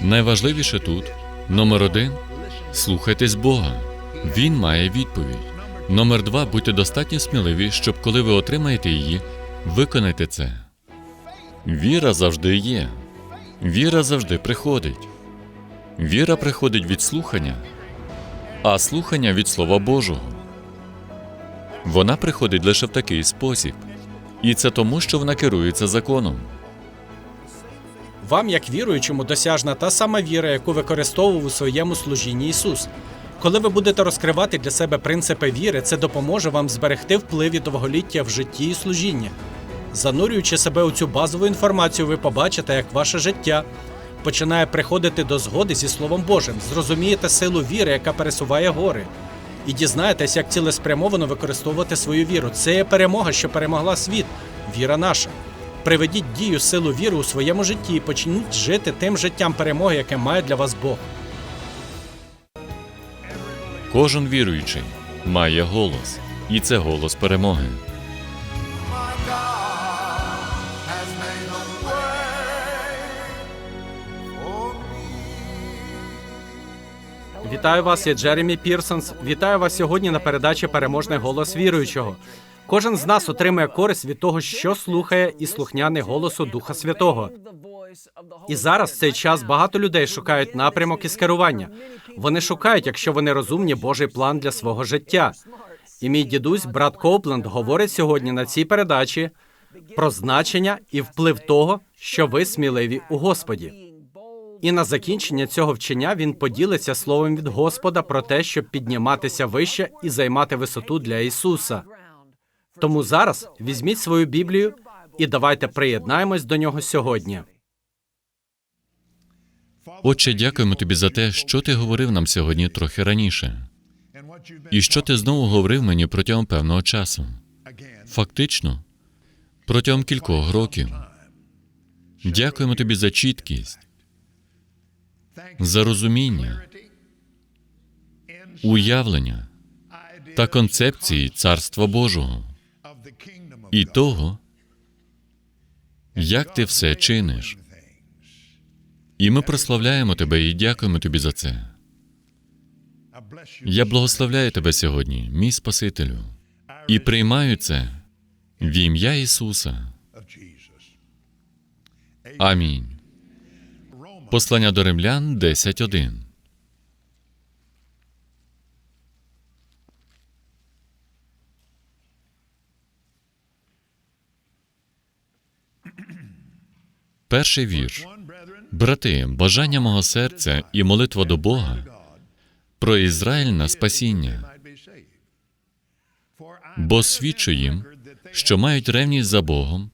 Найважливіше тут номер один слухайтесь Бога. Він має відповідь. Номер два будьте достатньо сміливі, щоб коли ви отримаєте її, виконайте це. Віра завжди є. Віра завжди приходить. Віра приходить від слухання, а слухання від Слова Божого. Вона приходить лише в такий спосіб. І це тому, що вона керується законом. Вам, як віруючому, досяжна та сама віра, яку використовував у своєму служінні Ісус. Коли ви будете розкривати для себе принципи віри, це допоможе вам зберегти вплив і довголіття в житті і служінні. Занурюючи себе у цю базову інформацію, ви побачите, як ваше життя починає приходити до згоди зі Словом Божим, зрозумієте силу віри, яка пересуває гори, і дізнаєтесь, як цілеспрямовано використовувати свою віру. Це є перемога, що перемогла світ, віра наша. Приведіть дію силу віри у своєму житті і почніть жити тим життям перемоги, яке має для вас Бог. Кожен віруючий має голос, і це голос перемоги. Вітаю вас, я Джеремі Пірсонс. Вітаю вас сьогодні на передачі Переможний голос віруючого. Кожен з нас отримує користь від того, що слухає і слухняний голосу Духа Святого. І зараз в цей час багато людей шукають напрямок і скерування. Вони шукають, якщо вони розумні, Божий план для свого життя. І мій дідусь, брат Коупленд, говорить сьогодні на цій передачі про значення і вплив того, що ви сміливі у Господі. І на закінчення цього вчення він поділиться словом від Господа про те, щоб підніматися вище і займати висоту для Ісуса. Тому зараз візьміть свою Біблію і давайте приєднаємось до нього сьогодні. Отче, дякуємо тобі за те, що ти говорив нам сьогодні трохи раніше, і що ти знову говорив мені протягом певного часу. Фактично, протягом кількох років. Дякуємо тобі за чіткість, за розуміння, уявлення та концепції Царства Божого і того, як ти все чиниш. І ми прославляємо тебе і дякуємо тобі за це. Я благословляю тебе сьогодні, мій Спасителю, і приймаю це в ім'я Ісуса. Амінь. Послання до римлян 10.1. Перший вірш. Брати, бажання мого серця і молитва до Бога про Ізраїль на спасіння, бо свідчу їм, що мають ревність за Богом,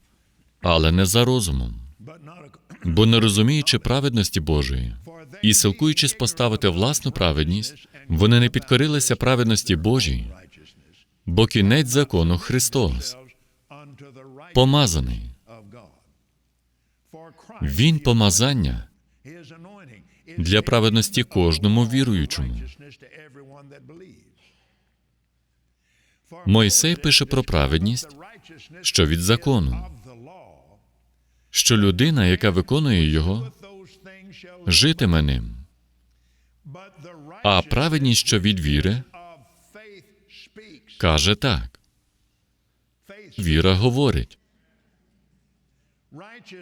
але не за розумом, бо не розуміючи праведності Божої, і силкуючись поставити власну праведність, вони не підкорилися праведності Божій, бо кінець закону Христос, помазаний. Він помазання для праведності кожному віруючому. Мойсей пише про праведність, що від закону, що людина, яка виконує його, житиме ним. А праведність, що від віри, каже так: віра говорить.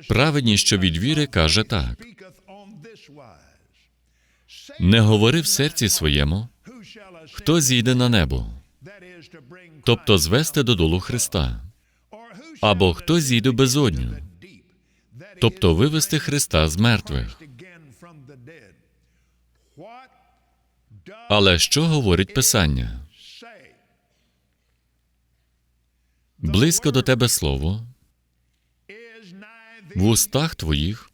Праведність, що від віри, каже так: не говори в серці своєму, хто зійде на небо, тобто звести додолу Христа, або хто зійде безодню, тобто вивести Христа з мертвих. Але що говорить Писання? Близько до тебе слово, в устах твоїх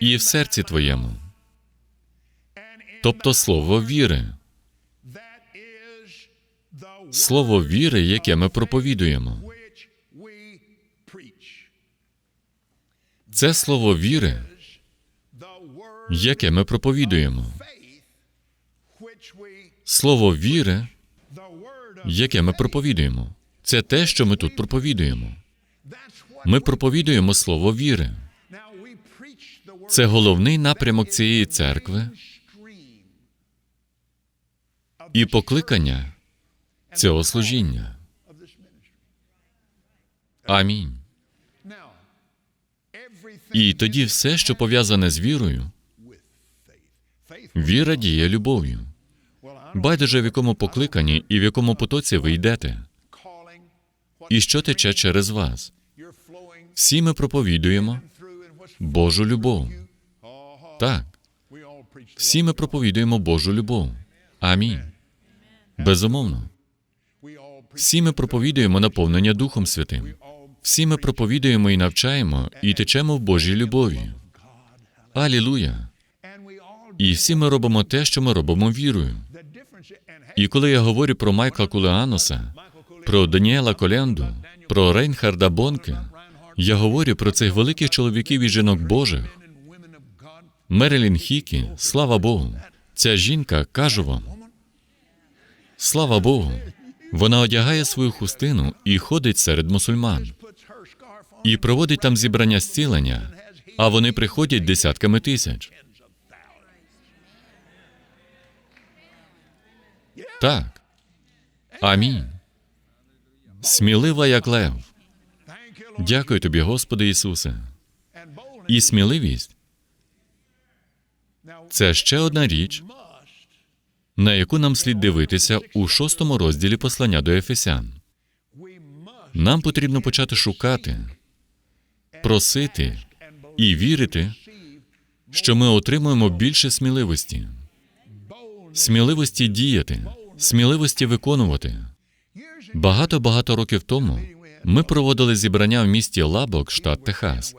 і в серці твоєму, тобто слово віри, слово віри, яке ми проповідуємо. Це слово віри, яке ми проповідуємо. Слово віри, яке ми проповідуємо. Це те, що ми тут проповідуємо. Ми проповідуємо слово віри. Це головний напрямок цієї церкви і покликання цього служіння. Амінь. І тоді все, що пов'язане з вірою, віра діє любов'ю. Байдуже в якому покликанні і в якому потоці ви йдете, і що тече через вас. Всі ми проповідуємо Божу любов. Так, всі ми проповідуємо Божу любов. Амінь. Безумовно. Всі ми проповідуємо наповнення Духом Святим. Всі ми проповідуємо і навчаємо, і течемо в Божій любові. Алілуя! І всі ми робимо те, що ми робимо вірою. І коли я говорю про Майкла Кулеаноса, про Даніела Коленду, про Рейнхарда Бонке, я говорю про цих великих чоловіків і жінок Божих. Мерелін Хікі, слава Богу. Ця жінка, кажу вам, слава Богу. Вона одягає свою хустину і ходить серед мусульман. І проводить там зібрання зцілення, а вони приходять десятками тисяч. Так. Амінь. Смілива, як лев. Дякую тобі, Господи Ісусе. І сміливість це ще одна річ, на яку нам слід дивитися у шостому розділі послання до Ефесян. Нам потрібно почати шукати, просити і вірити, що ми отримуємо більше сміливості, сміливості діяти, сміливості виконувати. Багато багато років тому ми проводили зібрання в місті Лабок, штат Техас,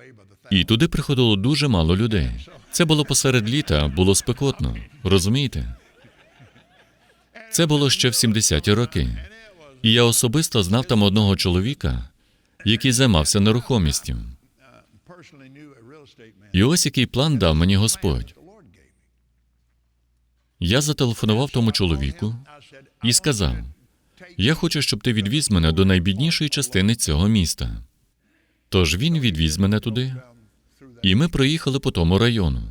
і туди приходило дуже мало людей. Це було посеред літа, було спекотно. Розумієте? Це було ще в 70-ті роки. І я особисто знав там одного чоловіка, який займався нерухомістю. І ось який план дав мені Господь. Я зателефонував тому чоловіку і сказав: Я хочу, щоб ти відвіз мене до найбіднішої частини цього міста. Тож він відвіз мене туди, і ми проїхали по тому району.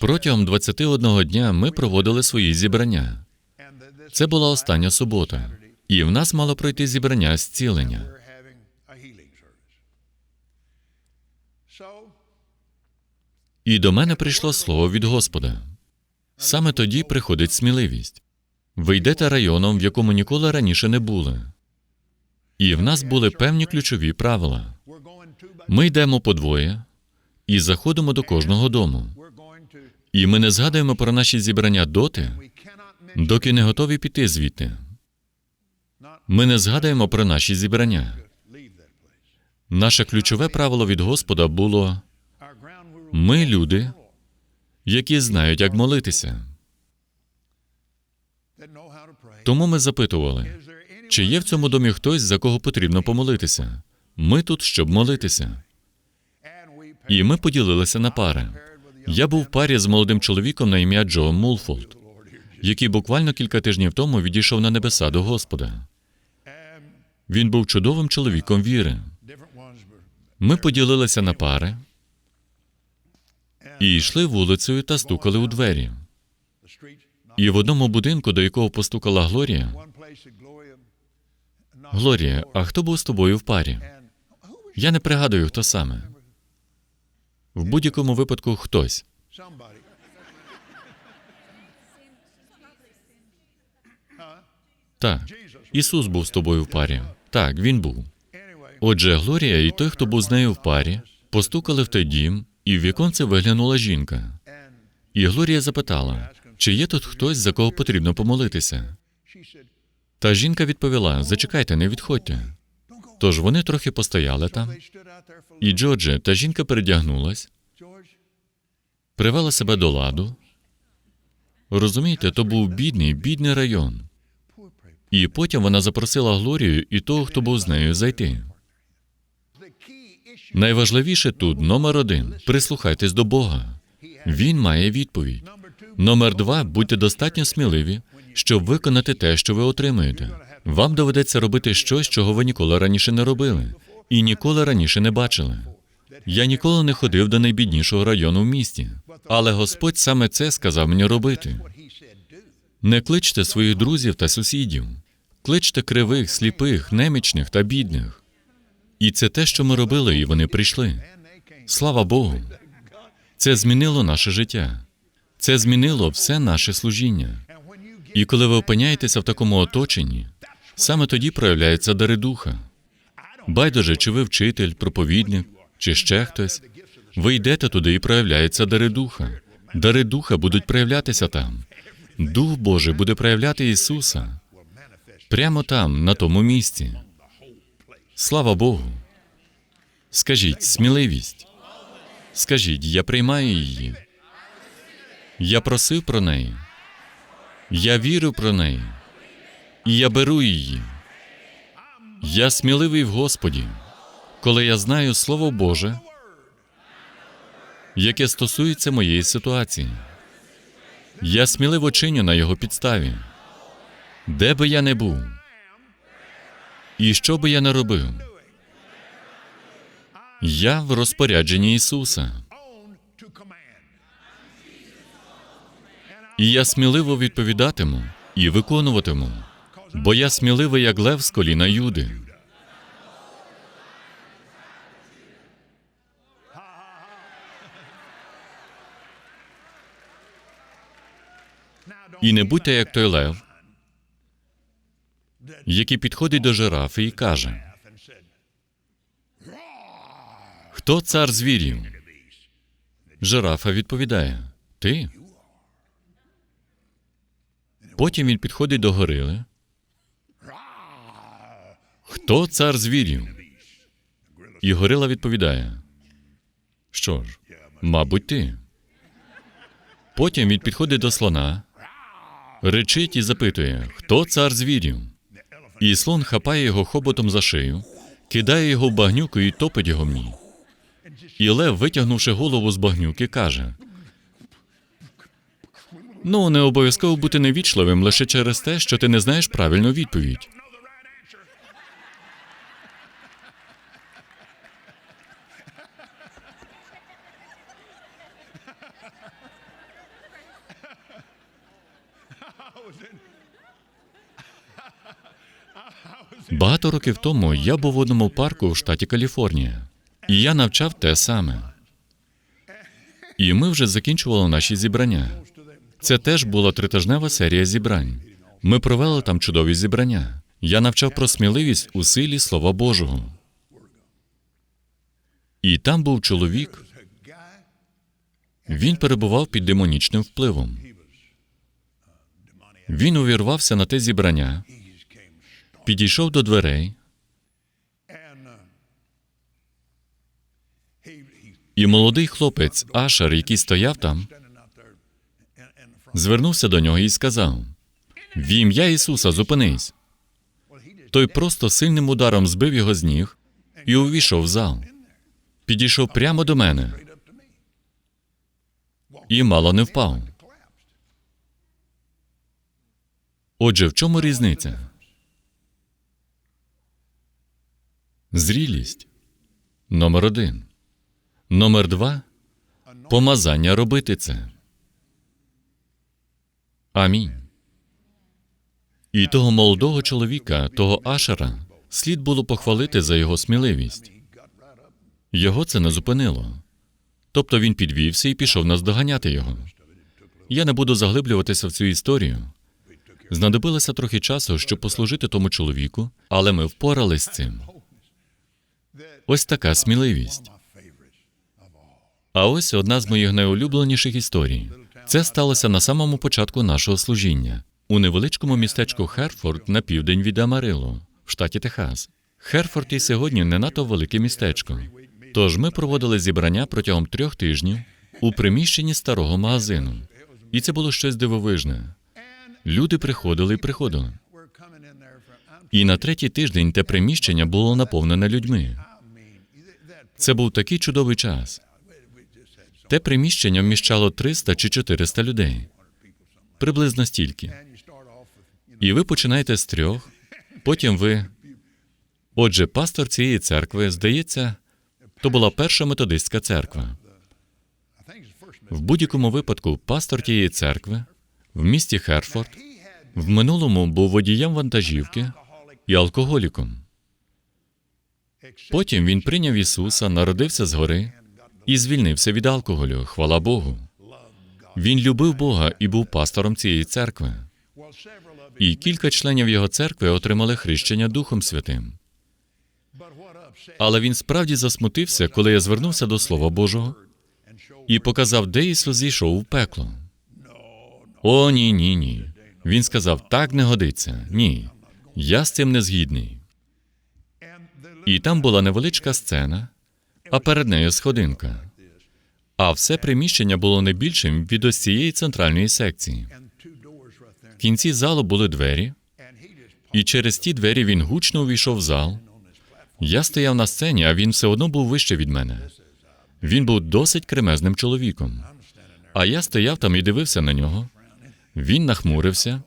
Протягом 21 дня ми проводили свої зібрання. Це була остання субота, і в нас мало пройти зібрання зцілення. І до мене прийшло слово від Господа. Саме тоді приходить сміливість. Ви йдете районом, в якому ніколи раніше не були. І в нас були певні ключові правила. Ми йдемо подвоє і заходимо до кожного дому. І ми не згадуємо про наші зібрання доти, доки не готові піти звідти. Ми не згадуємо про наші зібрання. Наше ключове правило від Господа було ми люди, які знають, як молитися. Тому ми запитували, чи є в цьому домі хтось, за кого потрібно помолитися. Ми тут, щоб молитися. І ми поділилися на пари. Я був в парі з молодим чоловіком на ім'я Джо Мулфолд, який буквально кілька тижнів тому відійшов на небеса до Господа. Він був чудовим чоловіком віри. Ми поділилися на пари і йшли вулицею та стукали у двері. І в одному будинку, до якого постукала Глорія, Глорія, а хто був з тобою в парі? Я не пригадую, хто саме. В будь-якому випадку хтось. Так, Ісус був з тобою в парі. Так, він був. Отже, Глорія і той, хто був з нею в парі, постукали в той дім, і в віконце виглянула жінка. І Глорія запитала, чи є тут хтось, за кого потрібно помолитися. Та жінка відповіла: Зачекайте, не відходьте. Тож вони трохи постояли там, і Джордже, та жінка передягнулась, привела себе до ладу. Розумієте, то був бідний, бідний район. І потім вона запросила Глорію і того, хто був з нею, зайти. Найважливіше тут номер один прислухайтесь до Бога. Він має відповідь. Номер два будьте достатньо сміливі, щоб виконати те, що ви отримуєте. Вам доведеться робити щось, чого ви ніколи раніше не робили і ніколи раніше не бачили. Я ніколи не ходив до найбіднішого району в місті, але Господь саме це сказав мені робити. Не кличте своїх друзів та сусідів, кличте кривих, сліпих, немічних та бідних. І це те, що ми робили, і вони прийшли. Слава Богу. Це змінило наше життя. Це змінило все наше служіння. І коли ви опиняєтеся в такому оточенні, саме тоді проявляються дари духа. Байдуже, чи ви вчитель, проповідник, чи ще хтось. Ви йдете туди і проявляються дари духа. Дари духа будуть проявлятися там. Дух Божий буде проявляти Ісуса прямо там, на тому місці. Слава Богу. Скажіть сміливість. Скажіть, я приймаю її. Я просив про неї. Я вірю про неї. І я беру її. Я сміливий в Господі, коли я знаю Слово Боже, яке стосується моєї ситуації. Я сміливо чиню на його підставі, де би я не був, і що би я не робив. Я в розпорядженні Ісуса. І я сміливо відповідатиму і виконуватиму, бо я сміливий, як лев з коліна Юди. І не будьте як той лев, який підходить до жирафи і каже: Хто цар звірів? Жирафа відповідає: Ти. Потім він підходить до горили. Хто цар звірів? І горила відповідає: Що ж, мабуть, ти. Потім він підходить до слона, речить і запитує, хто цар звірів? І слон хапає його хоботом за шию, кидає його в багнюку і топить його в ній. І лев, витягнувши голову з багнюки, каже: Ну, не обов'язково бути невічливим лише через те, що ти не знаєш правильну відповідь. Багато років тому я був в одному парку в штаті Каліфорнія, і я навчав те саме. І ми вже закінчували наші зібрання. Це теж була тритижнева серія зібрань. Ми провели там чудові зібрання. Я навчав про сміливість у силі Слова Божого. І там був чоловік. Він перебував під демонічним впливом. Він увірвався на те зібрання, підійшов до дверей, і молодий хлопець Ашер, який стояв там, звернувся до нього і сказав: В ім'я Ісуса, зупинись. Той просто сильним ударом збив його з ніг і увійшов в зал. Підійшов прямо до мене і мало не впав. Отже, в чому різниця? Зрілість. Номер один. Номер два. Помазання робити це. Амінь. І того молодого чоловіка, того Ашера, слід було похвалити за його сміливість. Його це не зупинило. Тобто він підвівся і пішов наздоганяти його. Я не буду заглиблюватися в цю історію. Знадобилося трохи часу, щоб послужити тому чоловіку, але ми впорались з цим. Ось така сміливість. А ось одна з моїх найулюбленіших історій. Це сталося на самому початку нашого служіння у невеличкому містечку Херфорд на південь від Амарило, в штаті Техас. Херфорд і сьогодні не надто велике містечко. Тож ми проводили зібрання протягом трьох тижнів у приміщенні старого магазину. І це було щось дивовижне. Люди приходили і приходили. І на третій тиждень те приміщення було наповнене людьми. Це був такий чудовий час. Те приміщення вміщало 300 чи 400 людей. Приблизно стільки. І ви починаєте з трьох, потім ви. Отже, пастор цієї церкви, здається, То була перша методистська церква. В будь-якому випадку пастор тієї церкви в місті Херфорд в минулому був водієм вантажівки і алкоголіком. Потім він прийняв Ісуса, народився згори і звільнився від алкоголю. Хвала Богу. Він любив Бога і був пастором цієї церкви. І кілька членів його церкви отримали хрещення Духом Святим. Але він справді засмутився, коли я звернувся до Слова Божого і показав, де Ісус зійшов у пекло. О, ні, ні, ні. Він сказав, так не годиться. Ні. Я з цим не згідний. І там була невеличка сцена, а перед нею сходинка. А все приміщення було не більшим від ось цієї центральної секції. В кінці залу були двері, і через ті двері він гучно увійшов в зал. Я стояв на сцені, а він все одно був вище від мене. Він був досить кремезним чоловіком. А я стояв там і дивився на нього. Він нахмурився,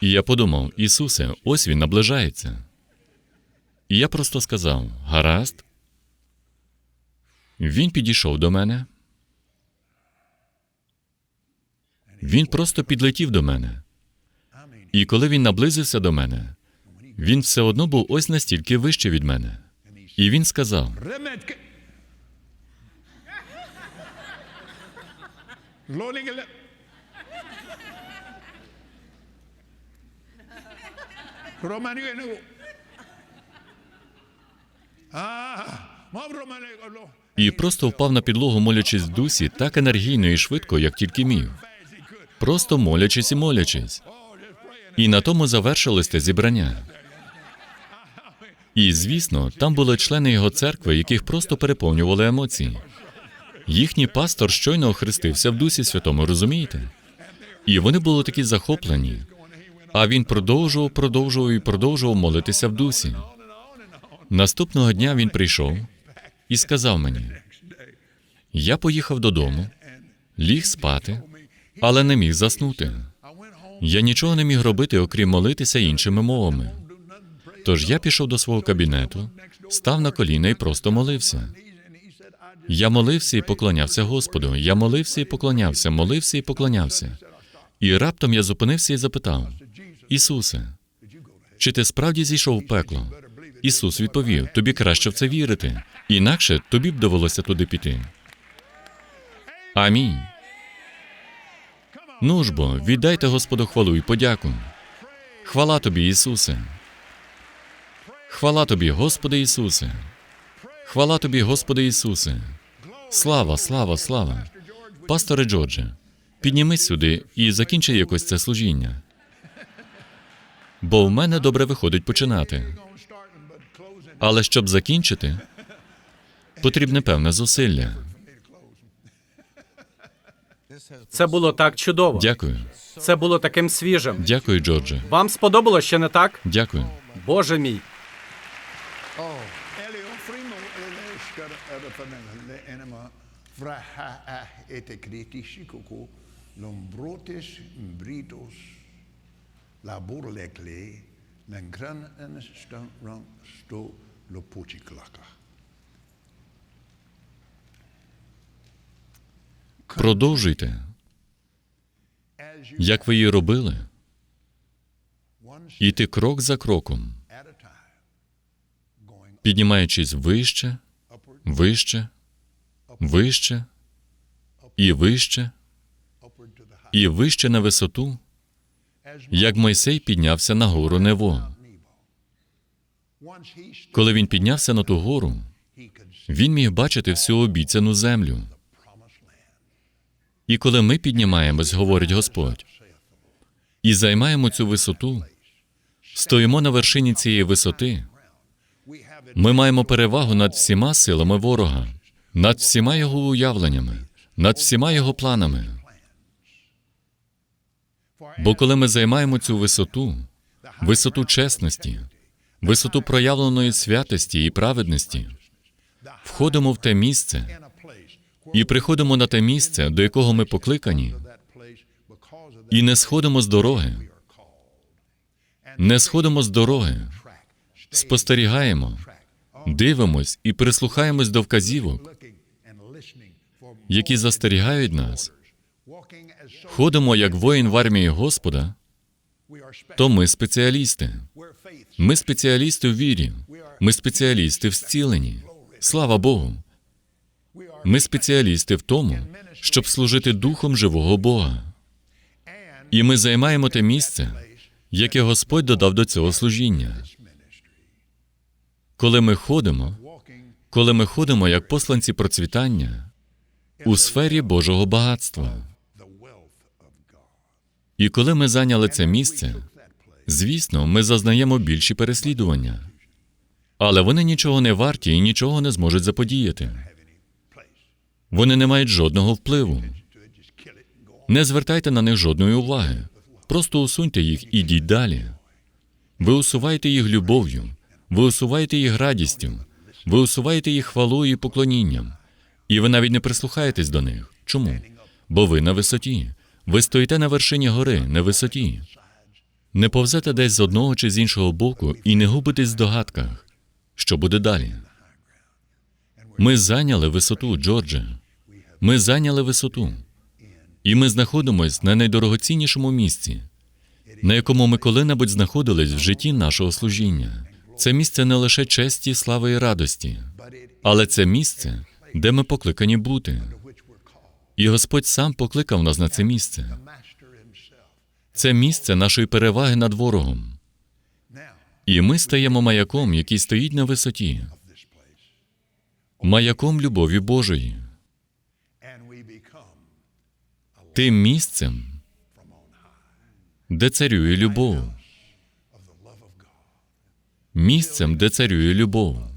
і я подумав: Ісусе, ось він наближається. І я просто сказав: гаразд. Він підійшов до мене. Він просто підлетів до мене. І коли він наблизився до мене, він все одно був ось настільки вище від мене. І він сказав: Remetke. І просто впав на підлогу, молячись дусі, так енергійно і швидко, як тільки міг. Просто молячись і молячись. І на тому завершилось те зібрання. І, звісно, там були члени його церкви, яких просто переповнювали емоції. Їхній пастор щойно охрестився в дусі святому, розумієте? І вони були такі захоплені. А він продовжував, продовжував і продовжував молитися в дусі. Наступного дня він прийшов і сказав мені: я поїхав додому, ліг спати, але не міг заснути. Я нічого не міг робити, окрім молитися іншими мовами. Тож я пішов до свого кабінету, став на коліна і просто молився. Я молився і поклонявся Господу. Я молився і поклонявся, молився і поклонявся. І раптом я зупинився і запитав: Ісусе, чи ти справді зійшов в пекло? Ісус відповів: тобі краще в це вірити, інакше тобі б довелося туди піти. Амінь. Ну ж бо, віддайте Господу хвалу і подяку. Хвала тобі, Ісусе. Хвала тобі, Господи Ісусе. Хвала тобі, Господи Ісусе. Слава, слава, слава. Пасторе Джордже, піднімись сюди і закінчи якось це служіння. Бо в мене добре виходить починати. Але щоб закінчити, потрібне певне зусилля. Це було так чудово. Дякую. Це було таким свіжим. Дякую, Джордже. Вам сподобалось ще не так? Дякую. Боже мій. Frimo eleskar erfanele enema fraha Продовжуйте, як ви її робили, іти крок за кроком, піднімаючись вище, вище, вище і вище, і вище на висоту, як Мойсей піднявся на гору Нево. Коли він піднявся на ту гору, він міг бачити всю обіцяну землю. І коли ми піднімаємось, говорить Господь, і займаємо цю висоту, стоїмо на вершині цієї висоти, ми маємо перевагу над всіма силами ворога, над всіма його уявленнями, над всіма його планами. Бо коли ми займаємо цю висоту, висоту чесності, висоту проявленої святості і праведності, входимо в те місце і приходимо на те місце, до якого ми покликані, і не сходимо з дороги, не сходимо з дороги, спостерігаємо, дивимось і прислухаємось до вказівок, які застерігають нас, ходимо як воїн в армії Господа, то ми спеціалісти. Ми спеціалісти в вірі. Ми спеціалісти в зціленні. Слава Богу. Ми спеціалісти в тому, щоб служити духом живого Бога. І ми займаємо те місце, яке Господь додав до цього служіння. Коли ми ходимо, коли ми ходимо як посланці процвітання у сфері Божого багатства. І коли ми зайняли це місце. Звісно, ми зазнаємо більші переслідування. Але вони нічого не варті і нічого не зможуть заподіяти. Вони не мають жодного впливу. Не звертайте на них жодної уваги. Просто усуньте їх і йдіть далі. Ви усуваєте їх любов'ю, ви усуваєте їх радістю, ви усуваєте їх хвалою і поклонінням. І ви навіть не прислухаєтесь до них. Чому? Бо ви на висоті. Ви стоїте на вершині гори, на висоті. Не повзете десь з одного чи з іншого боку і не губитесь в здогадках, що буде далі. Ми зайняли висоту, Джордже. Ми зайняли висоту. І ми знаходимось на найдорогоціннішому місці, на якому ми коли-небудь знаходились в житті нашого служіння. Це місце не лише честі, слави і радості, але це місце, де ми покликані бути. І Господь сам покликав нас на це місце. Це місце нашої переваги над ворогом. І ми стаємо маяком, який стоїть на висоті, маяком любові Божої, тим місцем, де царює любов, місцем, де царює любов.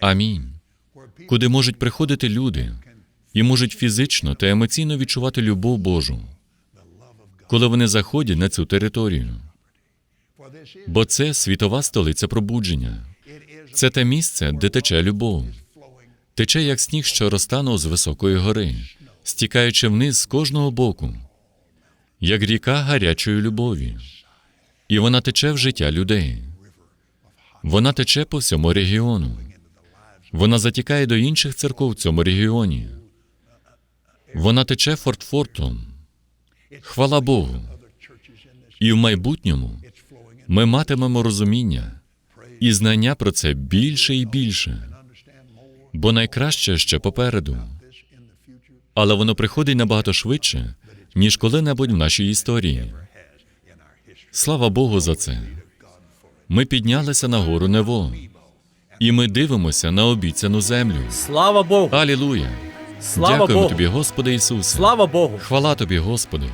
Амінь. Куди можуть приходити люди і можуть фізично та емоційно відчувати любов Божу, коли вони заходять на цю територію. Бо це світова столиця пробудження. Це те місце, де тече любов. Тече як сніг, що розтанув з високої гори, стікаючи вниз з кожного боку, як ріка гарячої любові. І вона тече в життя людей. Вона тече по всьому регіону. Вона затікає до інших церков в цьому регіоні. Вона тече Фортфортом. Хвала Богу. І в майбутньому ми матимемо розуміння і знання про це більше і більше бо найкраще ще попереду. Але воно приходить набагато швидше, ніж коли-небудь в нашій історії. Слава Богу за це. Ми піднялися на гору Нево, і ми дивимося на обіцяну землю. Слава Богу! Алілуя! Слава Дякуємо Богу! тобі, Господи Ісусе. Слава Богу! Хвала тобі, Господи.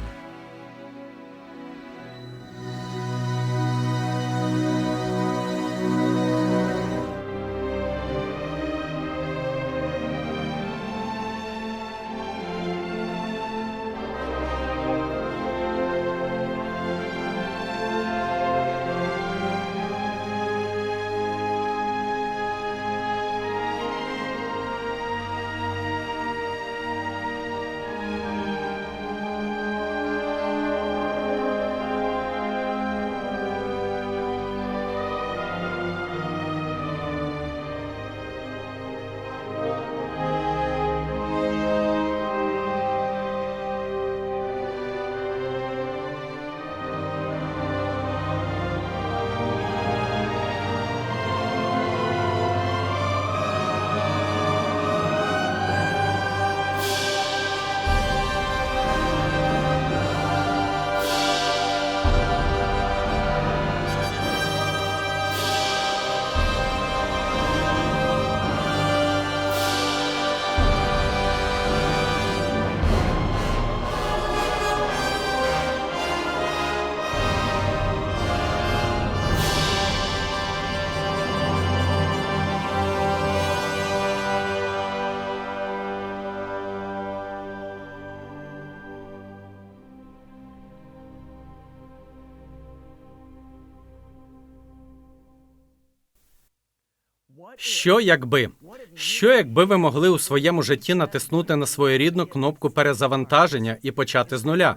Що якби? Що якби ви могли у своєму житті натиснути на своєрідну кнопку перезавантаження і почати з нуля?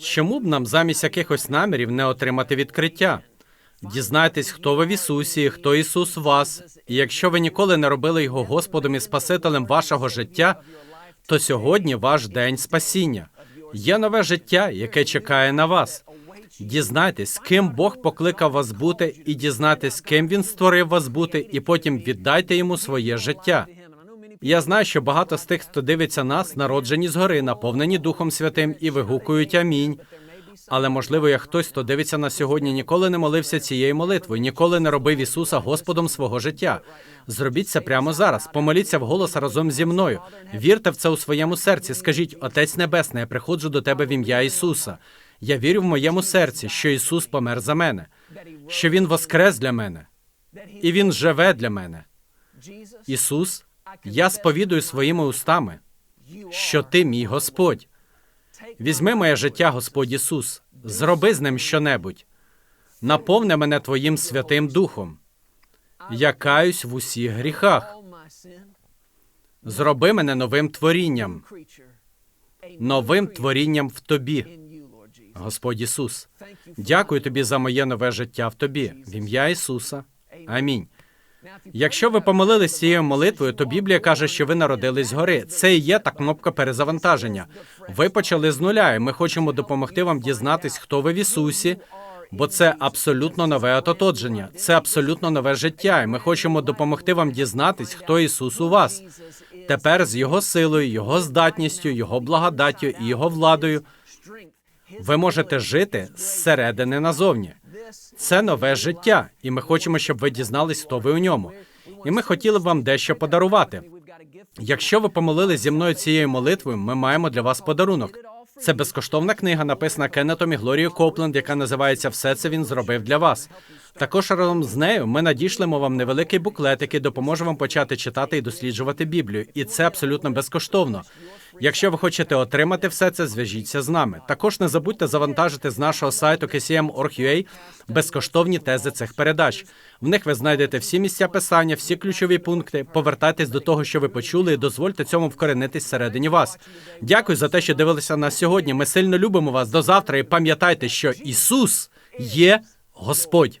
Чому б нам замість якихось намірів не отримати відкриття? Дізнайтесь, хто ви в Ісусі, хто Ісус в вас. І якщо ви ніколи не робили його Господом і Спасителем вашого життя, то сьогодні ваш день спасіння. Є нове життя, яке чекає на вас. Дізнайтесь, ким Бог покликав вас бути, і дізнайтесь, ким він створив вас бути, і потім віддайте йому своє життя. Я знаю, що багато з тих, хто дивиться нас, народжені згори, наповнені Духом Святим і вигукують амінь. Але можливо, як хтось, хто дивиться на сьогодні, ніколи не молився цією молитвою, ніколи не робив Ісуса Господом свого життя. Зробіть це прямо зараз. Помоліться вголос разом зі мною. Вірте в це у своєму серці. Скажіть, Отець Небесний, я приходжу до тебе в ім'я Ісуса. Я вірю в моєму серці, що Ісус помер за мене, що Він воскрес для мене, і Він живе для мене. Ісус, я сповідую своїми устами, що ти мій Господь. Візьми моє життя, Господь Ісус, зроби з ним щонебудь. Наповни мене Твоїм Святим Духом. Я каюсь в усіх гріхах. Зроби мене новим творінням, новим творінням в Тобі, Господь Ісус. Дякую Тобі за моє нове життя в Тобі. В ім'я Ісуса. Амінь. Якщо ви помолились цією молитвою, то Біблія каже, що ви народились згори. Це і є та кнопка перезавантаження. Ви почали з нуля, і ми хочемо допомогти вам дізнатись, хто ви в Ісусі, бо це абсолютно нове ототодження, це абсолютно нове життя. І ми хочемо допомогти вам дізнатись, хто Ісус у вас. Тепер з Його силою, Його здатністю, Його благодаттю і Його владою ви можете жити зсередини назовні. Це нове життя, і ми хочемо, щоб ви дізнались, хто ви у ньому. І ми хотіли б вам дещо подарувати. Якщо ви помолились зі мною цією молитвою, ми маємо для вас подарунок. Це безкоштовна книга, написана Кеннетом і Глорією Копленд, яка називається Все це він зробив для вас. Також разом з нею ми надішлемо вам невеликий буклет, який допоможе вам почати читати і досліджувати Біблію. І це абсолютно безкоштовно. Якщо ви хочете отримати все це, зв'яжіться з нами. Також не забудьте завантажити з нашого сайту kcm.org.ua безкоштовні тези цих передач. В них ви знайдете всі місця писання, всі ключові пункти. Повертайтесь до того, що ви почули, і дозвольте цьому вкоренитись всередині вас. Дякую за те, що дивилися нас сьогодні. Ми сильно любимо вас. До завтра і пам'ятайте, що Ісус є Господь.